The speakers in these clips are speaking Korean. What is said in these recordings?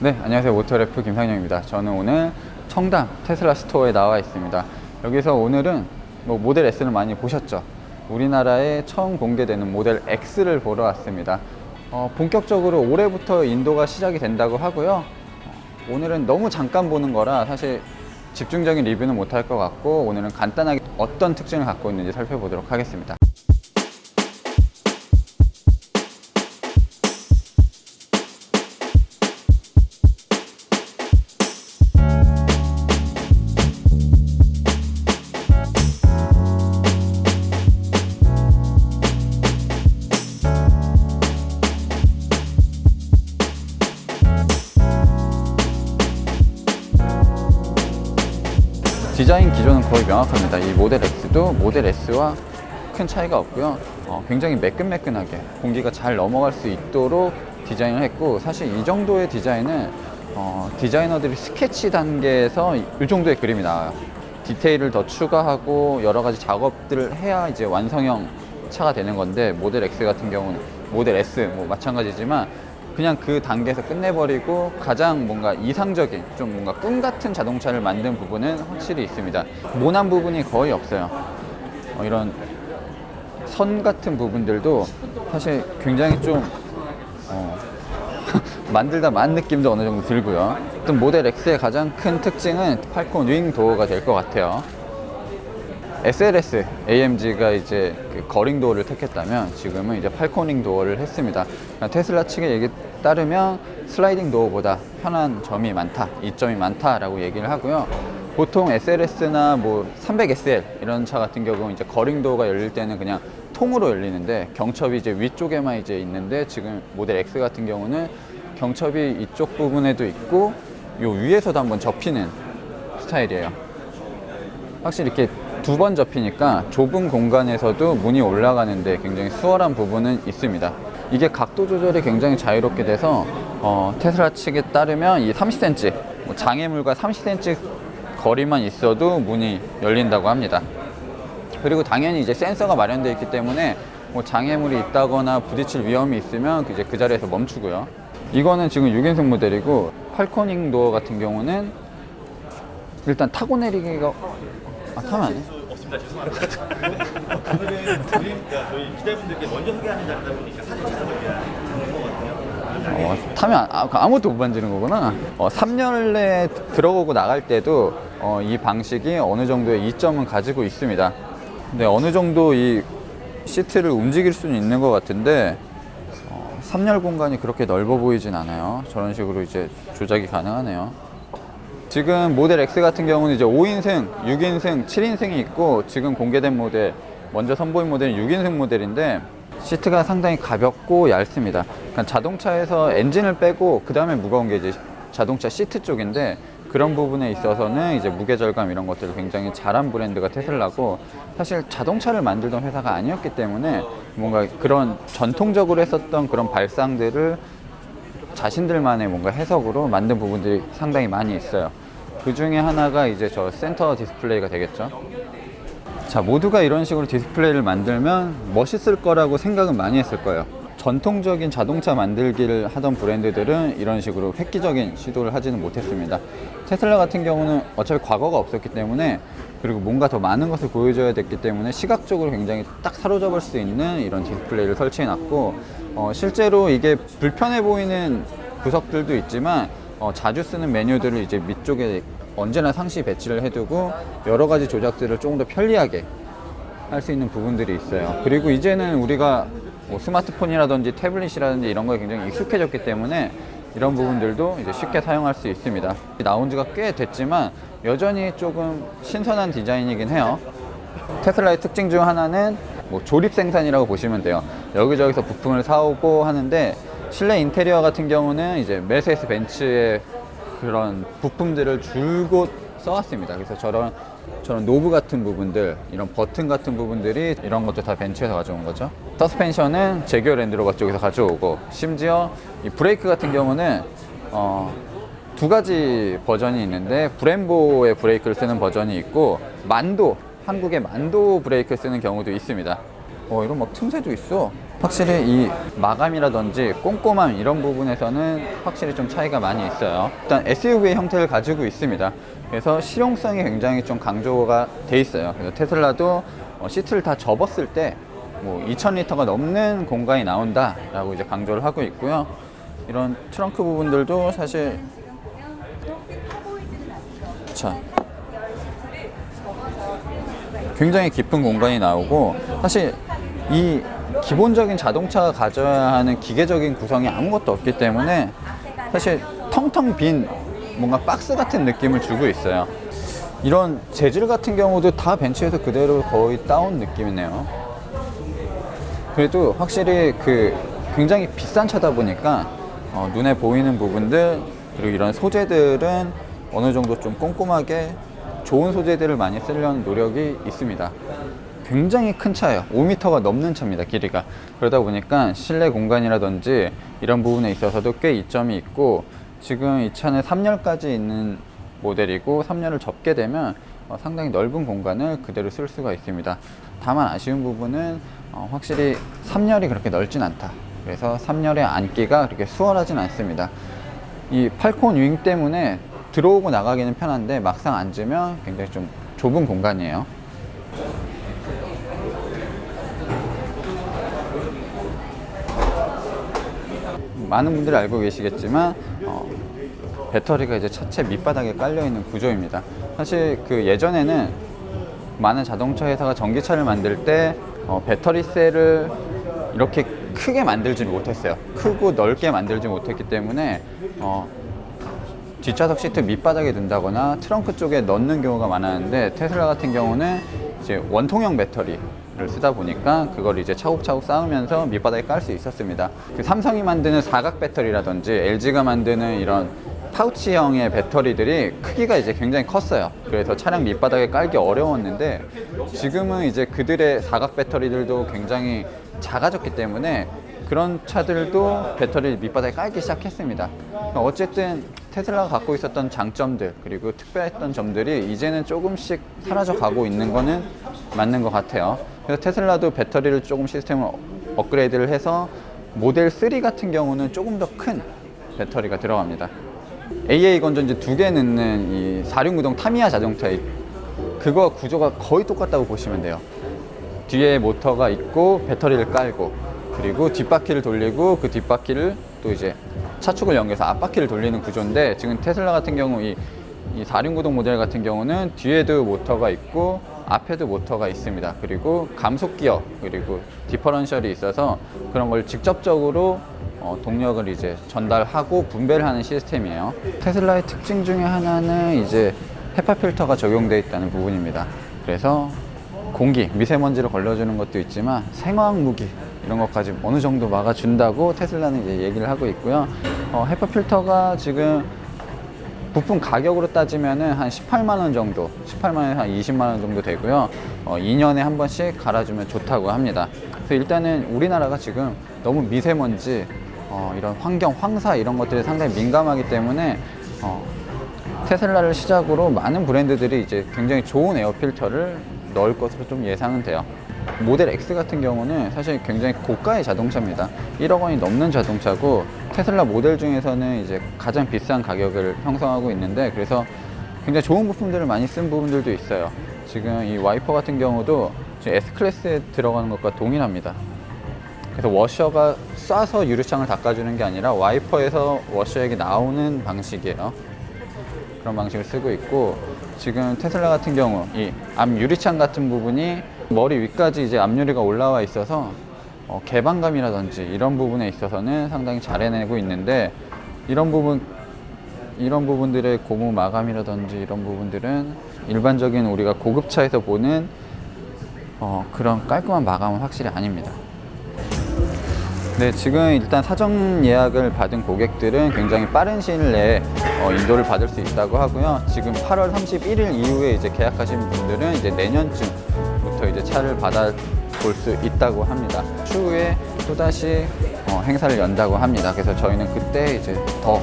네, 안녕하세요. 모터래프 김상영입니다. 저는 오늘 청담 테슬라 스토어에 나와 있습니다. 여기서 오늘은 뭐 모델 S를 많이 보셨죠? 우리나라에 처음 공개되는 모델 X를 보러 왔습니다. 어, 본격적으로 올해부터 인도가 시작이 된다고 하고요. 어, 오늘은 너무 잠깐 보는 거라 사실 집중적인 리뷰는 못할 것 같고 오늘은 간단하게 어떤 특징을 갖고 있는지 살펴보도록 하겠습니다. 디자인 기조는 거의 명확합니다. 이 모델 X도 모델 S와 큰 차이가 없고요. 어, 굉장히 매끈매끈하게 공기가 잘 넘어갈 수 있도록 디자인을 했고 사실 이 정도의 디자인은 어, 디자이너들이 스케치 단계에서 이- 이 정도의 그림이 나와요. 디테일을 더 추가하고 여러 가지 작업들을 해야 이제 완성형 차가 되는 건데 모델 X 같은 경우는 모델 S 뭐 마찬가지지만 그냥 그 단계에서 끝내버리고 가장 뭔가 이상적인 좀 뭔가 꿈 같은 자동차를 만든 부분은 확실히 있습니다. 모난 부분이 거의 없어요. 어, 이런 선 같은 부분들도 사실 굉장히 좀 어, 만들다 만 느낌도 어느 정도 들고요. 어떤 모델 X의 가장 큰 특징은 팔콘 윙 도어가 될 것 같아요. SLS AMG가 이제 그 거링 도어를 택했다면 지금은 이제 팔코닝 도어를 했습니다. 그러니까 테슬라 측의 얘기 따르면 슬라이딩 도어보다 편한 점이 많다, 이점이 많다라고 얘기를 하고요. 보통 SLS나 뭐 300SL 이런 차 같은 경우는 이제 거링 도어가 열릴 때는 그냥 통으로 열리는데 경첩이 이제 위쪽에만 이제 있는데 지금 모델 X 같은 경우는 경첩이 이쪽 부분에도 있고 요 위에서도 한번 접히는 스타일이에요. 확실히 이렇게 두 번 접히니까 좁은 공간에서도 문이 올라가는데 굉장히 수월한 부분은 있습니다. 이게 각도 조절이 굉장히 자유롭게 돼서 어, 테슬라 측에 따르면 이 30cm 뭐 장애물과 30cm 거리만 있어도 문이 열린다고 합니다. 그리고 당연히 이제 센서가 마련되어 있기 때문에 뭐 장애물이 있다거나 부딪힐 위험이 있으면 이제 그 자리에서 멈추고요. 이거는 지금 6인승 모델이고 팔코닝 도어 같은 경우는 일단 타고 내리기가 아 타면 안 돼? 없습니다. 죄송합니다. 오늘은 그러니까 저희 기자분들께 먼저 소개하는 자리다 보니까 사진 촬영을 위한. 어, 타면 안- 아, 아무것도 못 만지는 거구나. 어, 3년 내에 들어오고 나갈 때도 어, 이 방식이 어느 정도의 이점은 가지고 있습니다. 근데 어느 정도 이 시트를 움직일 수는 있는 것 같은데 어, 3열 공간이 그렇게 넓어 보이진 않아요. 저런 식으로 이제 조작이 가능하네요. 지금 모델 X 같은 경우는 이제 5인승, 6인승, 7인승이 있고 지금 공개된 모델 먼저 선보인 모델은 6인승 모델인데 시트가 상당히 가볍고 얇습니다. 그러니까 자동차에서 엔진을 빼고 그 다음에 무거운 게 이제 자동차 시트 쪽인데 그런 부분에 있어서는 이제 무게 절감 이런 것들을 굉장히 잘한 브랜드가 테슬라고 사실 자동차를 만들던 회사가 아니었기 때문에 뭔가 그런 전통적으로 했었던 그런 발상들을 자신들만의 뭔가 해석으로 만든 부분들이 상당히 많이 있어요. 그 중에 하나가 이제 저 센터 디스플레이가 되겠죠. 자, 모두가 이런 식으로 디스플레이를 만들면 멋있을 거라고 생각은 많이 했을 거예요. 전통적인 자동차 만들기를 하던 브랜드들은 이런 식으로 획기적인 시도를 하지는 못했습니다. 테슬라 같은 경우는 어차피 과거가 없었기 때문에 그리고 뭔가 더 많은 것을 보여줘야 됐기 때문에 시각적으로 굉장히 딱 사로잡을 수 있는 이런 디스플레이를 설치해 놨고 어, 실제로 이게 불편해 보이는 구석들도 있지만 어, 자주 쓰는 메뉴들을 이제 밑쪽에 언제나 상시 배치를 해두고 여러 가지 조작들을 조금 더 편리하게 할 수 있는 부분들이 있어요. 그리고 이제는 우리가 뭐 스마트폰이라든지 태블릿이라든지 이런 거에 굉장히 익숙해졌기 때문에 이런 부분들도 이제 쉽게 사용할 수 있습니다. 나온 지가 꽤 됐지만 여전히 조금 신선한 디자인이긴 해요. 테슬라의 특징 중 하나는 뭐 조립 생산이라고 보시면 돼요. 여기저기서 부품을 사오고 하는데 실내 인테리어 같은 경우는 이제 메세스 벤츠의 그런 부품들을 줄곧 써왔습니다. 그래서 저런 저런 노브 같은 부분들, 이런 버튼 같은 부분들이 이런 것도 다 벤츠에서 가져온 거죠. 서스펜션은 제규어 랜드로버 쪽에서 가져오고 심지어 이 브레이크 같은 경우는 어, 두 가지 버전이 있는데 브렘보의 브레이크를 쓰는 버전이 있고 만도 한국의 만도 브레이크를 쓰는 경우도 있습니다. 어 이런 막 틈새도 있어. 확실히 이 마감이라든지 꼼꼼함 이런 부분에서는 확실히 좀 차이가 많이 있어요. 일단 SUV의 형태를 가지고 있습니다. 그래서 실용성이 굉장히 좀 강조가 돼 있어요. 그래서 테슬라도 어, 시트를 다 접었을 때 뭐 2,000리터가 넘는 공간이 나온다라고 이제 강조를 하고 있고요. 이런 트렁크 부분들도 사실 자 굉장히 깊은 공간이 나오고 사실 이 기본적인 자동차가 가져야 하는 기계적인 구성이 아무것도 없기 때문에 사실 텅텅 빈 뭔가 박스 같은 느낌을 주고 있어요. 이런 재질 같은 경우도 다 벤츠에서 그대로 거의 따온 느낌이네요. 그래도 확실히 그 굉장히 비싼 차다 보니까 어, 눈에 보이는 부분들 그리고 이런 소재들은 어느 정도 좀 꼼꼼하게 좋은 소재들을 많이 쓰려는 노력이 있습니다. 굉장히 큰 차예요. 5m가 넘는 차입니다, 길이가. 그러다 보니까 실내 공간이라든지 이런 부분에 있어서도 꽤 이점이 있고 지금 이 차는 3열까지 있는 모델이고 3열을 접게 되면 어, 상당히 넓은 공간을 그대로 쓸 수가 있습니다. 다만 아쉬운 부분은 어, 확실히 3열이 그렇게 넓진 않다. 그래서 3열의 앉기가 그렇게 수월하진 않습니다. 이 팔콘 윙 때문에 들어오고 나가기는 편한데 막상 앉으면 굉장히 좀 좁은 공간이에요. 많은 분들이 알고 계시겠지만 어, 배터리가 이제 차체 밑바닥에 깔려 있는 구조입니다. 사실 그 예전에는 많은 자동차 회사가 전기차를 만들 때 어, 배터리 셀을 이렇게 크게 만들지 못했어요. 크고 넓게 만들지 못했기 때문에 어, 뒷좌석 시트 밑바닥에 둔다거나 트렁크 쪽에 넣는 경우가 많았는데 테슬라 같은 경우는 이제 원통형 배터리 를 쓰다 보니까 그걸 이제 차곡차곡 쌓으면서 밑바닥에 깔 수 있었습니다. 그 삼성이 만드는 사각 배터리라든지 LG가 만드는 이런 파우치형의 배터리들이 크기가 이제 굉장히 컸어요. 그래서 차량 밑바닥에 깔기 어려웠는데 지금은 이제 그들의 사각 배터리들도 굉장히 작아졌기 때문에 그런 차들도 배터리 밑바닥에 깔기 시작했습니다. 그러니까 어쨌든 테슬라가 갖고 있었던 장점들 그리고 특별했던 점들이 이제는 조금씩 사라져 가고 있는 거는 맞는 것 같아요. 그래서 테슬라도 배터리를 조금 시스템을 업그레이드를 해서 모델 3 같은 경우는 조금 더 큰 배터리가 들어갑니다. AA 건전지 두 개 넣는 이 4륜구동 타미야 자동차 그거 구조가 거의 똑같다고 보시면 돼요. 뒤에 모터가 있고 배터리를 깔고 그리고 뒷바퀴를 돌리고 그 뒷바퀴를 또 이제 차축을 연결해서 앞바퀴를 돌리는 구조인데 지금 테슬라 같은 경우 이, 이 4륜구동 모델 같은 경우는 뒤에도 모터가 있고 앞에도 모터가 있습니다. 그리고 감속 기어 그리고 디퍼런셜이 있어서 그런 걸 직접적으로 어, 동력을 이제 전달하고 분배를 하는 시스템이에요. 테슬라의 특징 중에 하나는 이제 헤파 필터가 적용되어 있다는 부분입니다. 그래서 공기, 미세먼지를 걸러주는 것도 있지만 생화학 무기 이런 것까지 어느 정도 막아준다고 테슬라는 이제 얘기를 하고 있고요. 어, 헤파 필터가 지금 부품 가격으로 따지면은 한 18만 원 정도, 18만 원에서 한 20만 원 정도 되고요. 어, 2년에 한 번씩 갈아주면 좋다고 합니다. 그래서 일단은 우리나라가 지금 너무 미세먼지, 어, 이런 환경, 황사 이런 것들이 상당히 민감하기 때문에 어, 테슬라를 시작으로 많은 브랜드들이 이제 굉장히 좋은 에어 필터를 넣을 것으로 좀 예상은 돼요. 모델 X 같은 경우는 사실 굉장히 고가의 자동차입니다. 1억 원이 넘는 자동차고 테슬라 모델 중에서는 이제 가장 비싼 가격을 형성하고 있는데 그래서 굉장히 좋은 부품들을 많이 쓴 부분들도 있어요. 지금 이 와이퍼 같은 경우도 S 클래스에 들어가는 것과 동일합니다. 그래서 워셔가 쏴서 유리창을 닦아주는 게 아니라 와이퍼에서 워셔액이 나오는 방식이에요. 그런 방식을 쓰고 있고 지금 테슬라 같은 경우 이 앞 유리창 같은 부분이 머리 위까지 이제 앞유리가 올라와 있어서 어, 개방감이라든지 이런 부분에 있어서는 상당히 잘 해내고 있는데 이런 부분 이런 부분들의 고무 마감이라든지 이런 부분들은 일반적인 우리가 고급차에서 보는 어, 그런 깔끔한 마감은 확실히 아닙니다. 네, 지금 일단 사전 예약을 받은 고객들은 굉장히 빠른 시일 내에 어, 인도를 받을 수 있다고 하고요. 지금 8월 31일 이후에 이제 계약하신 분들은 이제 내년쯤부터 이제 차를 받아 볼 수 있다고 합니다. 추후에 또다시 어, 행사를 연다고 합니다. 그래서 저희는 그때 이제 더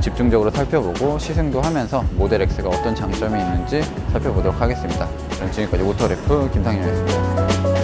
집중적으로 살펴보고 시승도 하면서 모델 X가 어떤 장점이 있는지 살펴보도록 하겠습니다. 그럼 지금까지 오토레프 김상현이었습니다.